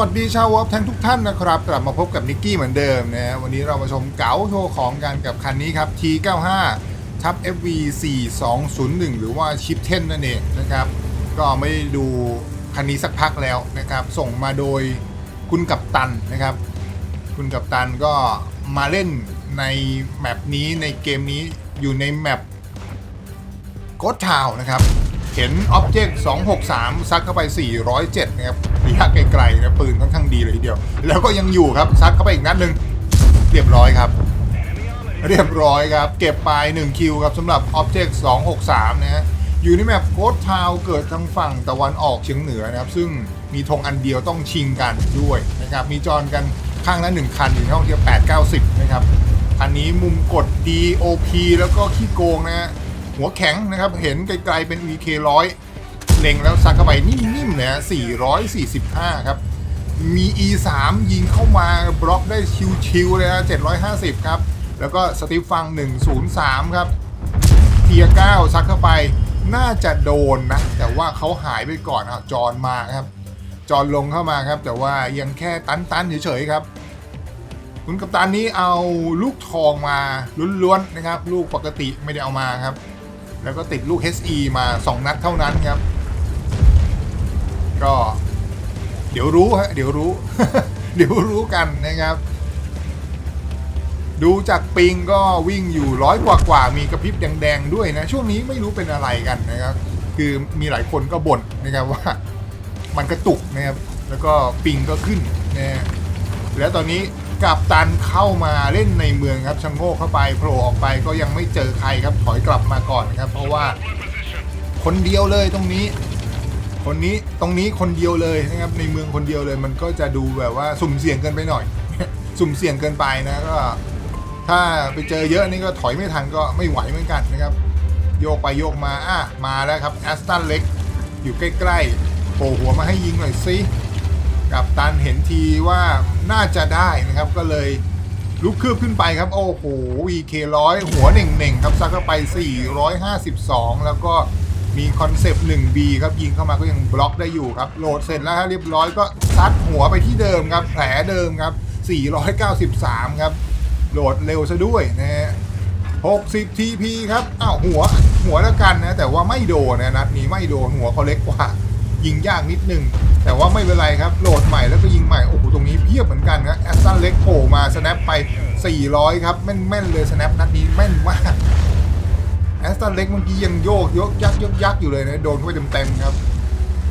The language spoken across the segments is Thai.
วัสดีชาววอลแทงทุกท่านนะครับ กลับมาพบกับนิกกี้เหมือนเดิมนะวันนี้เรามาชมเก๋าโชว์ของกันกับคันนี้ครับ T95 ทับ FV 4201 หรือว่าชิป10นั่นเองนะครับ ก็ไม่ได้ดูคันนี้สักพักแล้วนะครับ ส่งมาโดยคุณกัปตันนะครับ คุณกัปตันก็มาเล่นในแมปนี้ในเกมนี้อยู่ในแมปโกดทาวนะครับ เห็นอ็อบเจกต์263 ซัดเข้าไป 407 นะครับระยะไกลๆนะปืนค่อนข้างดีเลยทีเดียว แล้วก็ยังอยู่ครับ ซัดเข้าไปอีกนัดหนึ่งเรียบร้อยครับ เรียบร้อยครับ เก็บไป 1 คิวครับสำหรับ Object 263 นะฮะอยู่ในแมปโกดทาวเกิดทางฝั่งตะวันออกเฉียงเหนือนะครับ ซึ่งมีธงอันเดียวต้องชิงกันด้วยนะครับ มีจอนกันข้างละ1คันอยู่ในห้องเทียบ890 นะครับ อันนี้มุมกด DOP แล้วก็ขี้โกงนะฮะ หัวแข็งนะครับ เห็นไกลๆเป็น VK 100เล็งแล้วซัดเข้าไปนิ่มๆเนะฮะ445 ครับ มี E3 ยิงเข้ามาบล็อกได้ชิวๆเลยนะ750 ครับ แล้วก็สติฟฟัง 103 ครับเทียร์9ซัดเข้าไปน่าจะโดนนะ แต่ว่าเขาหายไปก่อนอะจอนมาครับ จอนลงเข้ามาครับ แต่ว่ายังแค่ตันๆเฉยๆครับคุณกัปตันนี้เอาลูกทองมาล้วนๆนะครับ ลูกปกติไม่ได้เอามาครับ แล้วก็ติดลูก HE มา 2 นัดเท่านั้นครับ ก็ เดี๋ยวรู้ฮะเดี๋ยวรู้ เดี๋ยวรู้กันนะครับ ดูจากปิงก็วิ่งอยู่ร้อยกว่ากว่ามีกระพริบแดง ๆ ด้วยนะ ช่วงนี้ไม่รู้เป็นอะไรกันนะครับ คือมีหลายคนก็บ่นนะครับว่า มันกระตุกนะครับแล้วก็ปิงก็ขึ้นนะฮะแล้วตอนนี้ กับตันเข้ามาเล่นในเมืองครับชังโง่เข้าไปโผล่ออกไปก็ยังไม่เจอใครครับถอยกลับมาก่อนครับ เพราะว่าคนเดียวเลยตรงนี้ คนนี้ตรงนี้คนเดียวเลยนะครับในเมืองคนเดียวเลย มันก็จะดูแบบว่าสุ่มเสี่ยงเกินไปหน่อย สุ่มเสี่ยงเกินไปนะก็ ถ้าไปเจอเยอะนี่ก็ถอยไม่ทันก็ไม่ไหวเหมือนกันนะครับ โยกไปโยกมาอะมาแล้วครับแอสตันเล็กอยู่ใกล้ๆโผล่หัวมาให้ยิงหน่อยสิ กับตันเห็นทีว่าน่าจะได้นะครับก็เลยลุกคืบขึ้นไปครับ โอ้โห VK ร้อยหัวเน่งๆครับซักเข้าไป 452 แล้วก็มีคอนเซปต์ 1B ครับยิงเข้ามาก็ยังบล็อกได้อยู่ครับ โหลดเสร็จแล้วครับเรียบร้อยก็ซัดหัวไปที่เดิมครับ แผลเดิมครับ 493 ครับ โหลดเร็วซะด้วยนะฮะ60 TP ครับ อ้าวหัวหัวแล้วกันนะ แต่ว่าไม่โดนนะนัดนี้ไม่โดนหัวเขาเล็กกว่า ยิงยากนิดนึง แต่ว่าไม่เป็นไรครับ โหลดใหม่แล้วก็ยิงใหม่ โอ้โห ตรงนี้เพียบเหมือนกันนะแอสตันเล็กโผล่มาสแนปไป 400 ครับ แม่นๆเลยสแนปนัดนี้แม่นมากแอสตันเล็กเมื่อกี้ยังโยกยกยักยกยักอยู่เลยนะ โดนเข้าไปเต็มๆครับ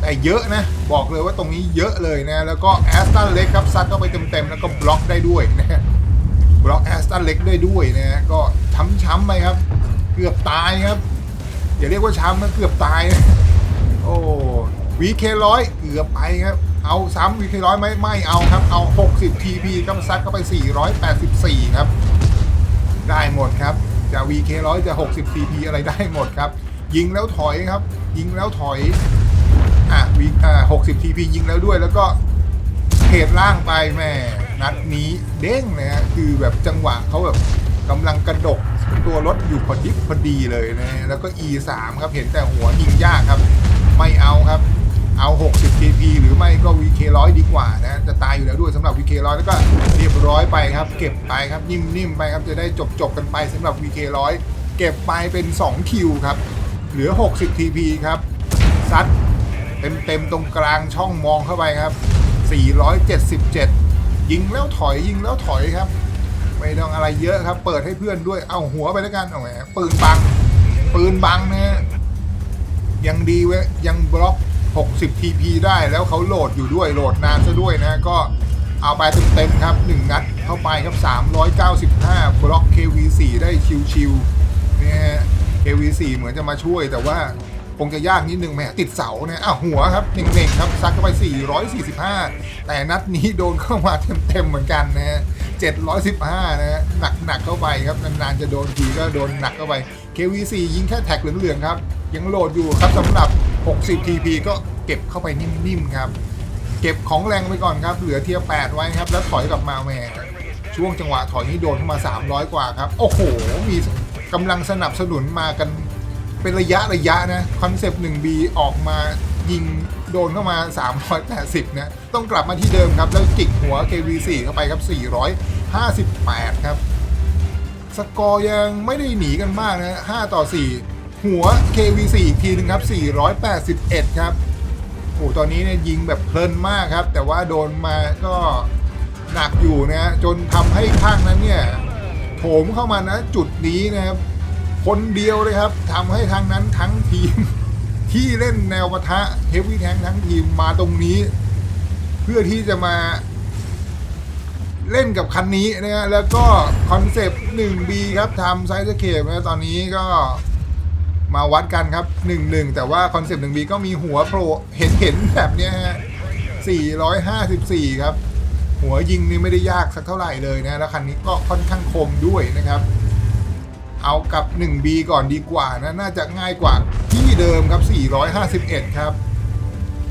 แต่เยอะนะ บอกเลยว่าตรงนี้เยอะเลยนะ แล้วก็แอสตันเล็กครับซัดเข้าไปเต็มๆแล้วก็บล็อกได้ด้วยนะบล็อกแอสตันเล็กได้ด้วยนะฮะก็ช้ำๆไปครับ เกือบตายครับอย่าเรียกว่าช้ำนะเกือบตายนะโอ้ วีเคร้อยเกือบไปครับ เอาซ้ำวีเคร้อยไหมไม่เอาครับ เอา 60 TP ครับซัดเข้าไป 484 ครับ ได้หมดครับ จะ VK ร้อยจะ 60 TP อะไรได้หมดครับ ยิงแล้วถอยครับ ยิงแล้วถอย อะวีอ่า60 TP ยิงแล้วด้วยแล้วก็เขตล่างไปแม่นัดนี้เด้งนะฮะคือแบบจังหวะเขาแบบกำลังกระดกตัวรถอยู่พอดิบพอดีเลยนะฮะแล้วก็ E3 ครับเห็นแต่หัวยิงยากครับ ไม่เอาครับ เอา 60 TP หรือไม่ก็ VK ร้อยดีกว่านะ จะตายอยู่แล้วด้วยสำหรับ VK ร้อยแล้วก็เรียบร้อยไปครับ เก็บไปครับนิ่มๆไปครับจะได้จบจบๆกันไปสำหรับ VK ร้อยเก็บไปเป็น 2 คิวครับ เหลือ 60 TP ครับซัดเต็มๆตรงกลางช่องมองเข้าไปครับ 477 ยิงแล้วถอยยิงแล้วถอยครับ ไม่ต้องอะไรเยอะครับ เปิดให้เพื่อนด้วยเอาหัวไปแล้วกันเอาแหมปืนบัง ปืนบังนะยังดีเว้ยยังบล็อก 60 TP ได้แล้วเขาโหลดอยู่ด้วยโหลดนานซะด้วยนะก็เอาไปเต็มๆครับ 1 นัดเข้าไปครับ 395 บล็อก KV4 ได้ชิวๆเนี่ยฮะ KV4 เหมือนจะมาช่วยแต่ว่าคงจะยากนิดนึงแหมติดเสาเนี่ยอ้าวหัวครับเน่งๆครับซัดเข้าไป 445 แต่นัดนี้โดนเข้ามาเต็มๆเหมือนกันนะฮะ715 นะฮะหนักๆเข้าไปครับนานๆจะโดนทีก็โดนหนักเข้าไป KV4 ยิงแค่แท็กเหลืองๆครับยังโหลดอยู่ครับสำหรับ 60 TP ก็เก็บเข้าไปนิ่มๆครับ เก็บของแรงไปก่อนครับ เหลือเทียร์8ไว้ครับ แล้วถอยกลับมาแหมช่วงจังหวะถอยนี้โดนเข้ามา 300 กว่าครับ โอ้โห มีกำลังสนับสนุนมากันเป็นระยะระยะนะคอนเซปต์ 1B ออกมายิงโดนเข้ามา 380 นะ ต้องกลับมาที่เดิมครับ แล้วจิกหัว KV4 เข้าไปครับ 458 ครับ สกอร์ยังไม่ได้หนีกันมากนะ 5 ต่อ 4 หัว KV4 อีกทีหนึงครับ 481 ครับโอ้ตอนนี้เนี่ยยิงแบบเพลินมากครับ แต่ว่าโดนมาก็หนักอยู่นะฮะจนทำให้ข้างนั้นเนี่ยโถมเข้ามานะจุดนี้นะครับ คนเดียวเลยครับทำให้ทางนั้นทั้งทีม ที่เล่นแนวปะทะเฮฟวี่แทงทั้งทีมมาตรงนี้ เพื่อที่จะมาเล่นกับคันนี้นะฮะแล้วก็คอนเซปต์ 1B ครับทำไซส์เคปนะตอนนี้ก็ มาวัดกันครับ 1-1 แต่ว่าคอนเซปต์ 1B ก็มีหัวโผล่เห็นเห็นแบบเนี้ยฮะ454 ครับ หัวยิงนี่ไม่ได้ยากสักเท่าไหร่เลยนะ แล้วคันนี้ก็ค่อนข้างคมด้วยนะครับ เอากับ 1B ก่อนดีกว่านะน่าจะง่ายกว่าที่เดิมครับ 451 ครับ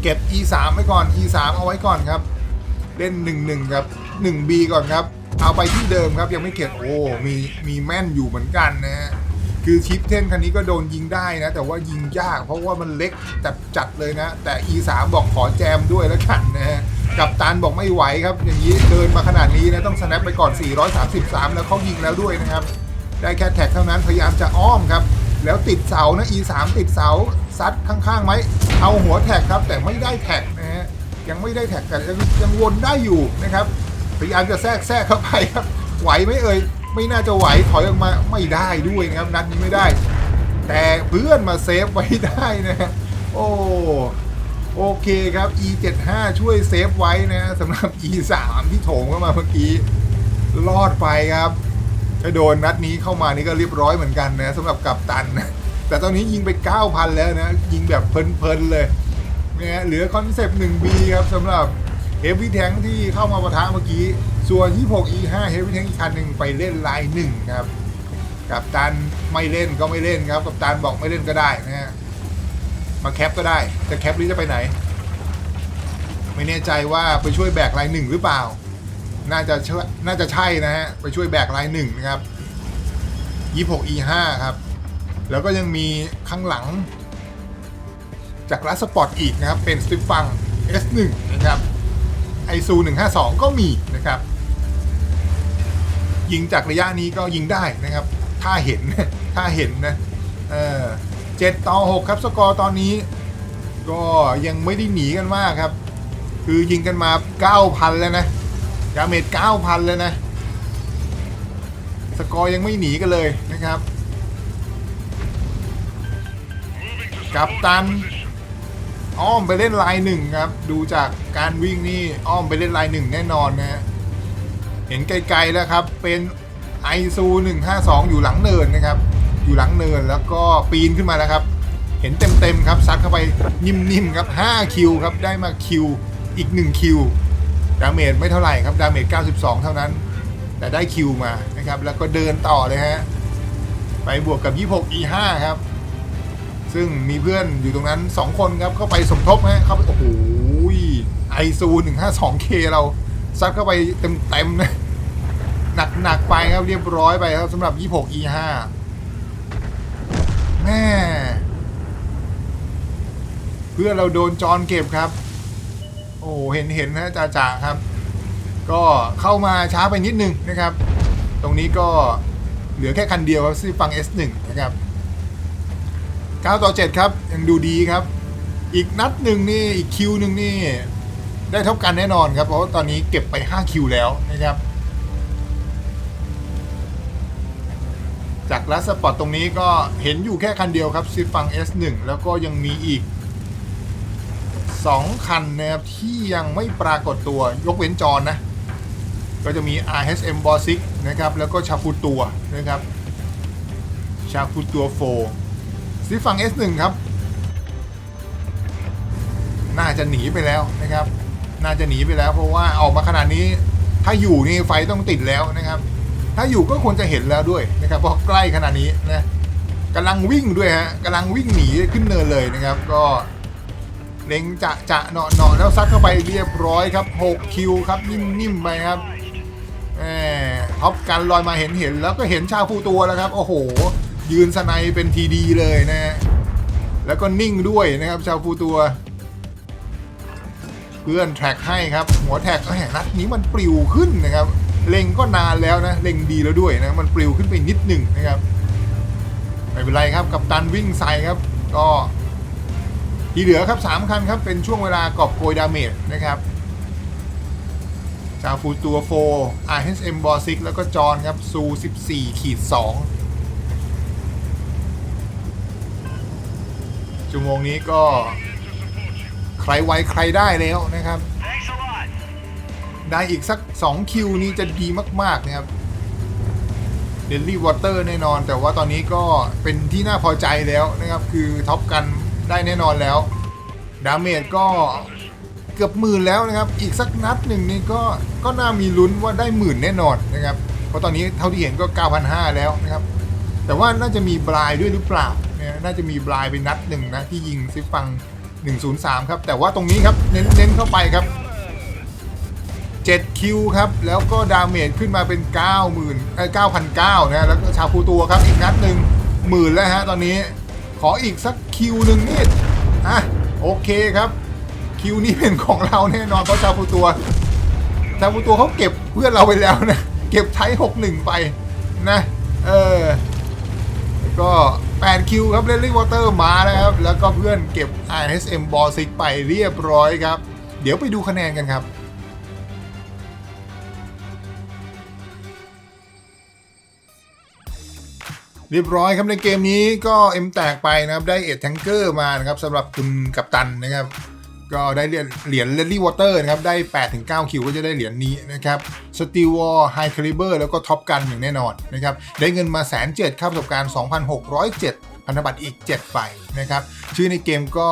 เก็บ E3 ไว้ก่อน E3 เอาไว้ก่อนครับ เล่น 1-1 ครับ 1B ก่อนครับ เอาไปที่เดิมครับยังไม่เข็ดโอ้มีมีแม่นอยู่เหมือนกันนะฮะ คือชิปเทนคันนี้ก็โดนยิงได้นะ แต่ว่ายิงยากเพราะว่ามันเล็กจัดจัดเลยนะ แต่ E3 บอกขอแจมด้วยแล้วกันนะฮะกับตันบอกไม่ไหวครับ อย่างนี้เดินมาขนาดนี้นะ ต้องสแนปไปก่อน 433 แล้วเขายิงแล้วด้วยนะครับ ได้แค่แท็กเท่านั้นพยายามจะอ้อมครับ แล้วติดเสานะ E3 ติดเสาซัดข้างๆไหมเอาหัวแท็กครับ แต่ไม่ได้แท็กนะฮะยังไม่ได้แท็กแต่ยังยังวนได้อยู่นะครับพยายามจะแทรกแทรกเข้าไปครับไหวไหมเอ่ย ไม่น่าจะไหวถอยออกมาไม่ได้ด้วยนะครับนัดนี้ไม่ได้ แต่เพื่อนมาเซฟไว้ได้นะโอ้โอเคครับ E75 ช่วยเซฟไว้นะสำหรับ E3 ที่โถงเข้ามาเมื่อกี้ รอดไปครับถ้าโดนนัดนี้เข้ามานี่ก็เรียบร้อยเหมือนกันนะสำหรับกัปตันนะแต่ตอนนี้ยิงไป 9,000 แล้วนะ ยิงแบบเพลินๆเลยนะฮะเหลือคอนเซปต์ 1B ครับสำหรับ เฮฟวี่แทงที่เข้ามาปะทะเมื่อกี้ ส่วน 26E5 เฮฟวี่แทงอีกคันหนึ่งไปเล่นไลน์หนึ่งครับกัปตันไม่เล่นก็ไม่เล่นครับ กัปตันบอกไม่เล่นก็ได้นะฮะมาแคปก็ได้จะแคปหรือจะไปไหน ไม่แน่ใจว่าไปช่วยแบกไลน์หนึ่งหรือเปล่า น่าจะเชน่าจะใช่นะฮะไปช่วยแบกลายหนึ่งนะครับ 26 E5 ครับ แล้วก็ยังมีข้างหลัง จากรัสสปอร์ตอีกนะครับ เป็นสติฟฟัง S1 นะครับ ซู152 ก็มีนะครับ ยิงจากระยะนี้ก็ยิงได้นะครับ ถ้าเห็น ถ้าเห็นนะ เออเจ็ดต่อ6ครับ สกอร์ตอนนี้ ก็ยังไม่ได้หนีกันมากครับ คือยิงกันมา 9,000 แล้วนะดาเมจ9,000เลยนะ สกอร์ยังไม่หนีกันเลยนะครับ กับตัน อ้อมไปเล่นลายหนึ่งครับ ดูจากการวิ่งนี่อ้อมไปเล่นลายหนึ่งแน่นอนนะฮะเห็นไกลๆแล้วครับ เป็นไอซู152 อยู่หลังเนินนะครับ อยู่หลังเนินแล้วก็ปีนขึ้นมาแล้วครับ เห็นเต็มๆครับซัดเข้าไปนิ่มๆครับ5คิวครับได้มาคิวอีก1คิวดาเมจไม่เท่าไหร่ครับดาเมจ92 เท่านั้น แต่ได้คิวมานะครับ แล้วก็เดินต่อเลยฮะไปบวกกับ 26 E5 ครับ ซึ่งมีเพื่อนอยู่ตรงนั้น 2 คนครับเข้าไปสมทบฮะเข้าไปโอ้โหไอซู 152K เคเราซัดเข้าไปเต็มๆนะหนักๆไปครับเรียบร้อยไปครับสำหรับ 26 E5 แม่เพื่อนเราโดนจอนเก็บครับ โอ้เห็นเห็นนะจ่าจ่าครับ ก็เข้ามาช้าไปนิดนึงนะครับ ตรงนี้ก็เหลือแค่คันเดียวครับซีฟัง S1 นะครับ 9ต่อ 7 ครับ ยังดูดีครับ อีกนัดหนึ่งนี่ อีกคิวหนึ่งนี่ ได้เท่ากันแน่นอนครับ เพราะตอนนี้เก็บไป 5 คิวแล้วนะครับ จากลัสสปอร์ตตรงนี้ก็เห็นอยู่แค่คันเดียวครับซีฟัง S1 แล้วก็ยังมีอีกสองคันนะครับ ที่ยังไม่ปรากฏตัวยกเว้นจอนนะ ก็จะมี RSM b o s i c นะครับ แล้วก็ชาฟูตัวนะครับชาฟูตัวโฟ ซิฟัง S1 ครับ น่าจะหนีไปแล้วนะครับ น่าจะหนีไปแล้ว เพราะว่าออกมาขนาดนี้ ถ้าอยู่นี่ไฟต้องติดแล้วนะครับ ถ้าอยู่ก็ควรจะเห็นแล้วด้วยนะครับเพราะใกล้ขนาดนี้นะกำลังวิ่งด้วยฮะกำลังวิ่งหนีขึ้นเนินเลยนะครับ ก็เล็งจะจะเนาะเนาะแล้วซัดเข้าไปเรียบร้อยครับ6คิวครับนิ่มๆไปครับแหมท็อปกันลอยมาเห็นเห็นแล้วก็เห็นชาฟูตัวแล้วครับ โอ้โห ยืนสไนเป็นทีดีเลยนะฮะแล้วก็นิ่งด้วยนะครับ ชาวฟูตัว เพื่อนแท็กให้ครับ หัวแท็กแห่งนัดนี้มันปลิวขึ้นนะครับเล็งก็นานแล้วนะเล็งดีแล้วด้วยนะมันปลิวขึ้นไปนิดหนึ่งนะครับไม่เป็นไรครับกับตันวิ่งใส่ครับ ก็ที่เหลือครับ3คันครับเป็นช่วงเวลากอบโกยดาเมจนะครับจาฟูตัวโฟ RSM b o 6แล้วก็จอนครับซู14ขีด2 ชั่วโมงนี้ก็ใครไวใครได้แล้วนะครับ ได้อีกสัก 2 คิวนี้จะดีมาก ๆ นะครับเดลลี่วอเตอร์แน่นอน แต่ว่าตอนนี้ก็เป็นที่น่าพอใจแล้วนะครับ คือท็อปกันได้แน่นอนแล้ว ดาเมจก็เกือบหมื่นแล้วนะครับ อีกสักนัดหนึ่งนี่ก็ก็น่ามีลุ้นว่าได้หมื่นแน่นอนนะครับ เพราะตอนนี้เท่าที่เห็นก็ 9,500 แล้วนะครับ แต่ว่าน่าจะมีบลายด้วยหรือเปล่า นี่ยน่าจะมีบลายไปนัดหนึ่งนะที่ยิงซิฟัง 103 ครับ แต่ว่าตรงนี้ครับเน้นเน้นเข้าไปครับ 7 คิวครับ แล้วก็ดาเมจขึ้นมาเป็น 90,000เอ้ย9,900นะแล้วก็ชาวูตัวครับอีกนัดหนึ่งหมื่นแล้วฮะตอนนี้ขออีกสักคิวหนึ่งนี่อะโอเคครับ คิวนี้เป็นของเราแน่นอนเพราะชาวูตัวชาวูตัวเขาเก็บเพื่อนเราไปแล้วนะเก็บไทย61 ไปนะเออก็ 8 คิวครับเลนลี่วอเตอร์มาแล้วครับ แล้วก็เพื่อนเก็บ ISM บอสิกไปเรียบร้อยครับ เดี๋ยวไปดูคะแนนกันครับเรียบร้อยครับในเกมนี้ก็เอ็มแตกไปนะครับได้เอ็ดแทงเกอร์มานะครับสำหรับคุณกัปตันนะครับ ก็ได้เหรียญเหรียญเลนลี่วอเตอร์นะครับ ได้ 8-9 คิวก็จะได้เหรียญนี้นะครับสตีวอร์ไฮคาลิเบอร์แล้วก็ท็อปกันอย่างแน่นอนนะครับ ได้เงินมาแสนเจ็ดค่าประสบการณ์ 2,607 พันธบัตรอีก 7 ใบนะครับ ชื่อในเกมก็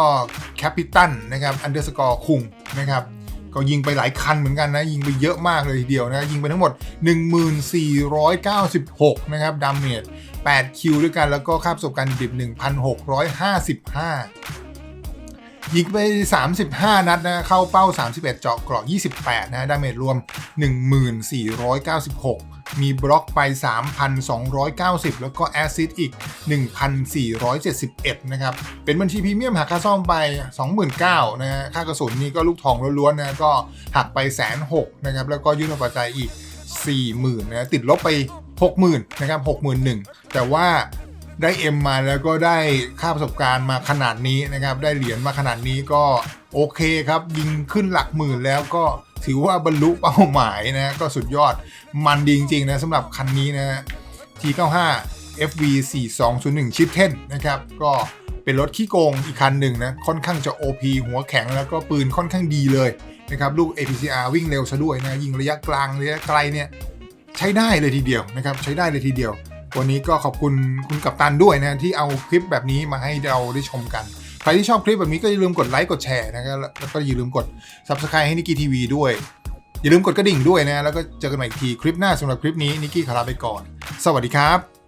แคปิตันนะครับอันเดอร์สกอร์คุงนะครับก็ยิงไปหลายคันเหมือนกันนะ ยิงไปเยอะมากเลยทีเดียวนะยิงไปทั้งหมด 1496 นะครับดาเมจ8คิวด้วยกันแล้วก็ค่าประสบการณ์ดิบ 1,655 ยิงไป 35 นัดนะเข้าเป้า 31 เจาะกราะ28 นะดาเมจรวม 1496 มีบล็อกไป 3,290 แล้วก็แอสซิสอีก 1,471 นะครับ เป็นบัญชีพรีเมียมหักค่าซ่อมไป 29,000นะฮะค่ากระสุนนี่ก็ลูกทองล้วนๆนะก็หักไปแสนหกนะครับ แล้วก็ยื่นปัจจัยอีก 40,000นะติดลบไป 60,000นะครับ61,000 แต่ว่า ได้ M มมาแล้วก็ได้ค่าประสบการณ์มาขนาดนี้นะครับ ได้เหรียญมาขนาดนี้ก็โอเคครับ ยิงขึ้นหลักหมื่นแล้วก็ถือว่าบรรลุเป้าหมายนะก็สุดยอดมันดีจริงๆนะสำหรับคันนี้นะ T95 FV 4201 ชิป10นะครับ ก็เป็นรถขี้โกงอีกคันหนึ่งนะ ค่อนข้างจะ OP หัวแข็งแล้วก็ปืนค่อนข้างดีเลยนะครับ ลูก APCR วิ่งเร็วซะด้วยนะ ยิงระยะกลางระยะไกลเนี่ย ใช้ได้เลยทีเดียวนะครับ ใช้ได้เลยทีเดียว วันนี้ก็ขอบคุณคุณกัปตันด้วยนะที่เอาคลิปแบบนี้มาให้เราได้ชมกัน ใครที่ชอบคลิปแบบนี้ก็อย่าลืมกดไลค์กดแชร์นะครับแล้วก็อย่าลืมกด Subscribe ให้นิกกี้ทีวีด้วย อย่าลืมกดกระดิ่งด้วยนะ แล้วก็เจอกันใหม่อีกทีคลิปหน้าสำหรับคลิปนี้นิกกี้ขอลาไปก่อน สวัสดีครับ